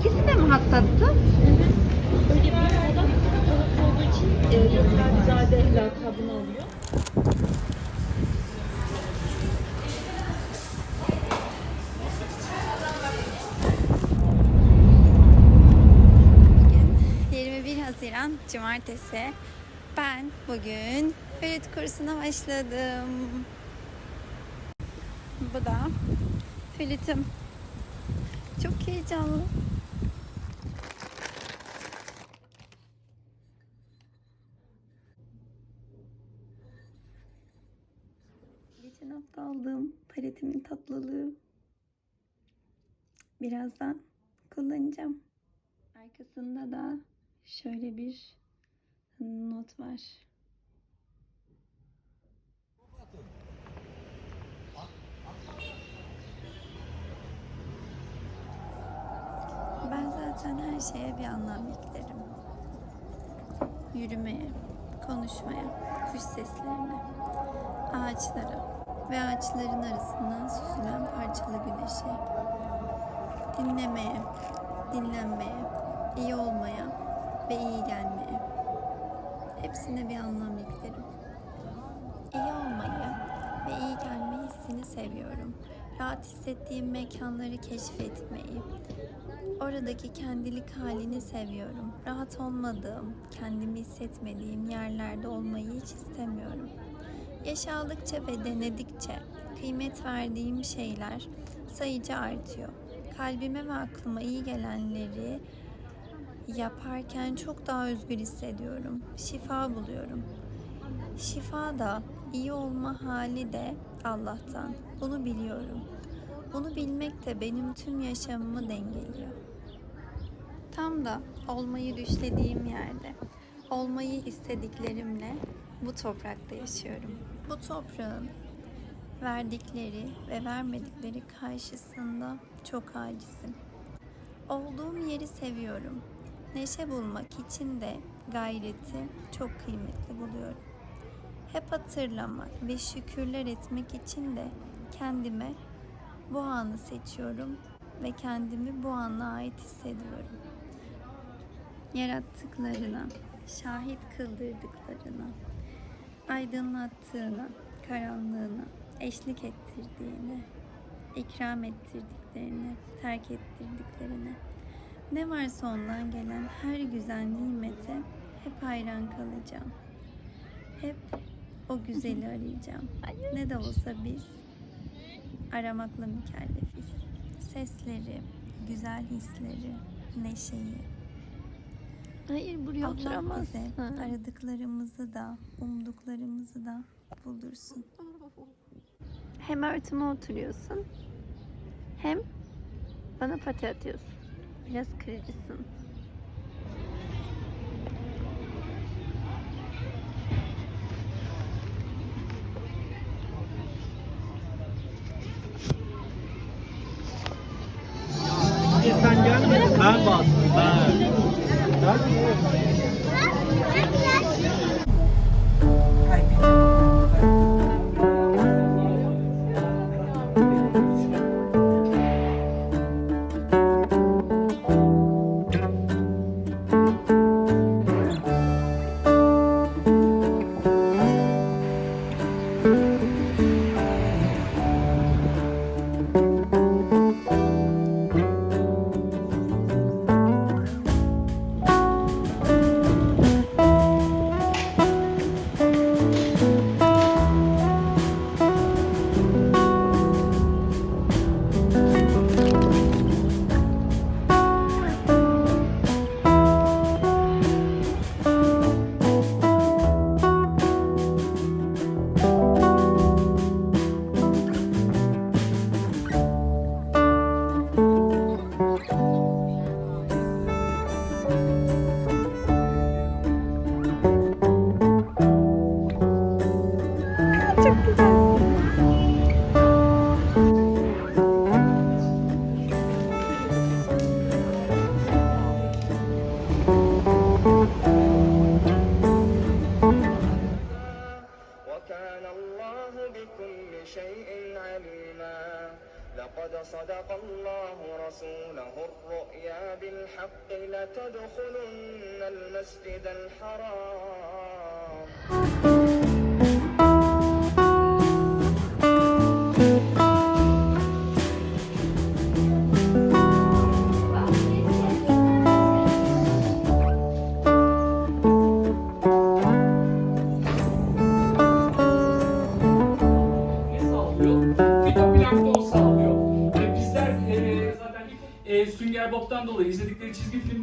İkisi de mi hattatı? Öyle bir adam sanatçı olduğu için e, Esra'zade lakabını alıyor. Bugün 21 Haziran Cumartesi. Ben bugün flüt kursuna başladım. Bu da flütüm. Çok heyecanlı. Geçen hafta aldığım paletimin tatlılığı. Birazdan kullanacağım. Arkasında da şöyle bir not var. Ben zaten her şeye bir anlam yüklerim. Yürümeye, konuşmaya, kuş seslerine, ağaçlara ve ağaçların arasından süzülen parçalı güneşe, dinlemeye, dinlenmeye, iyi olmaya ve iyi gelmeye. Hepsine bir anlam yüklerim. İyi olmayı ve iyi gelme hissini seviyorum. Rahat hissettiğim mekanları keşfetmeyi, oradaki kendilik halini seviyorum. Rahat olmadığım, kendimi hissetmediğim yerlerde olmayı hiç istemiyorum. Yaşadıkça ve denedikçe kıymet verdiğim şeyler sayıca artıyor. Kalbime ve aklıma iyi gelenleri yaparken çok daha özgür hissediyorum. Şifa buluyorum. Şifa da iyi olma hali de Allah'tan. Bunu biliyorum. Bunu bilmek de benim tüm yaşamımı dengeliyor. Tam da olmayı düşlediğim yerde, olmayı istediklerimle bu toprakta yaşıyorum. Bu toprağın verdikleri ve vermedikleri karşısında çok acizim. Olduğum yeri seviyorum. Neşe bulmak için de gayreti çok kıymetli buluyorum. Hep hatırlamak ve şükürler etmek için de kendime bu anı seçiyorum ve kendimi bu ana ait hissediyorum. Yarattıklarına, şahit kıldırdıklarına, aydınlattığına, karanlığına, eşlik ettirdiğine, ikram ettirdiklerine, terk ettirdiklerine, ne varsa ondan gelen her güzel nimete hep hayran kalacağım. Hep o güzeli arayacağım. Ne de olsa biz aramakla mükellefiz. Sesleri, güzel hisleri, neşeyi. Hayır buraya Allah oturamaz. bize Ha. aradıklarımızı da, umduklarımızı da buldursun. Hem örtüme oturuyorsun hem bana pati atıyorsun. Biraz kırıcısın. Sen gelmedin. Ben bastım. Ben. Nerede? وصدق الله رسوله الرؤيا بالحق لتدخلن المسجد الحرام.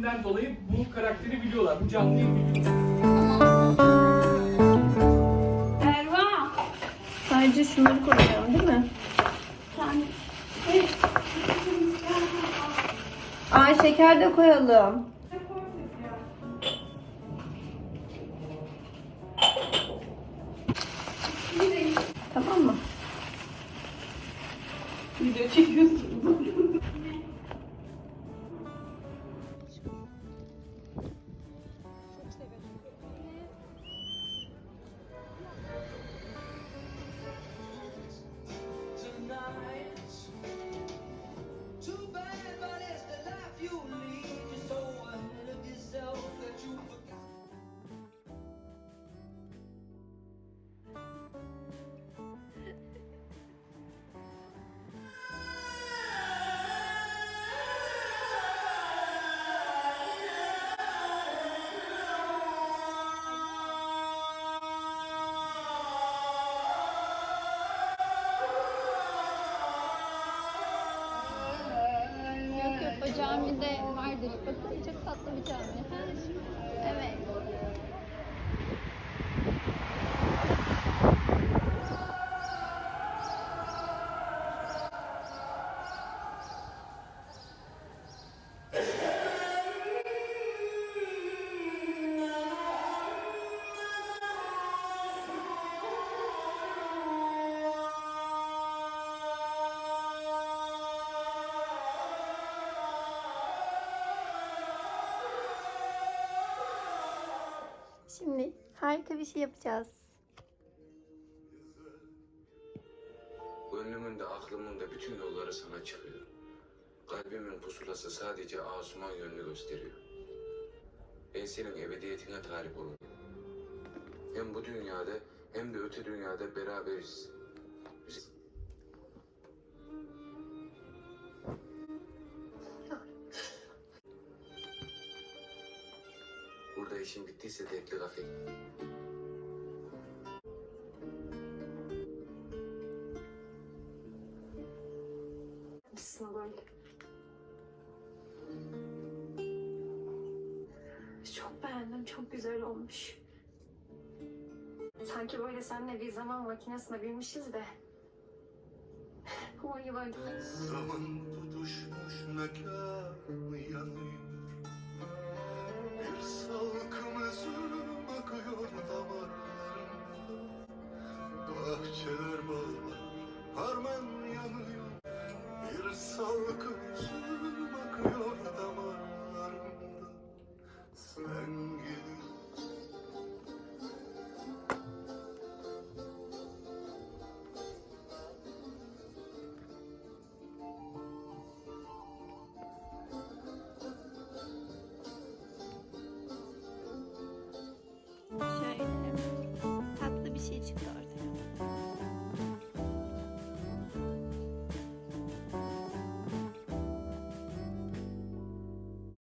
Filmden dolayı bu karakteri biliyorlar, bu canlıyı biliyorlar. Sadece şunları koyacağım değil mi? Ay şeker de koyalım. Tamam mı? Video çekiyorsun. Camide vardır. Bakın çok tatlı bir cami. Evet. Şimdi harika bir şey yapacağız. Gönlümün de aklımın da bütün yolları sana çıkıyor. Kalbimin pusulası sadece Asuman yönünü gösteriyor. Ben senin ebediyetine talip olurum. Hem bu dünyada hem de öte dünyada beraberiz. Tekli kafe. Çok beğendim, çok güzel olmuş. Sanki böyle seninle bir zaman makinesine binmişiz de. 10 yıl önce. Zaman tutuşmuş mekan salkım özüm akıyor damarlarımda. Bahçeler bağlar, harman yanıyor. Bir salkım üzüm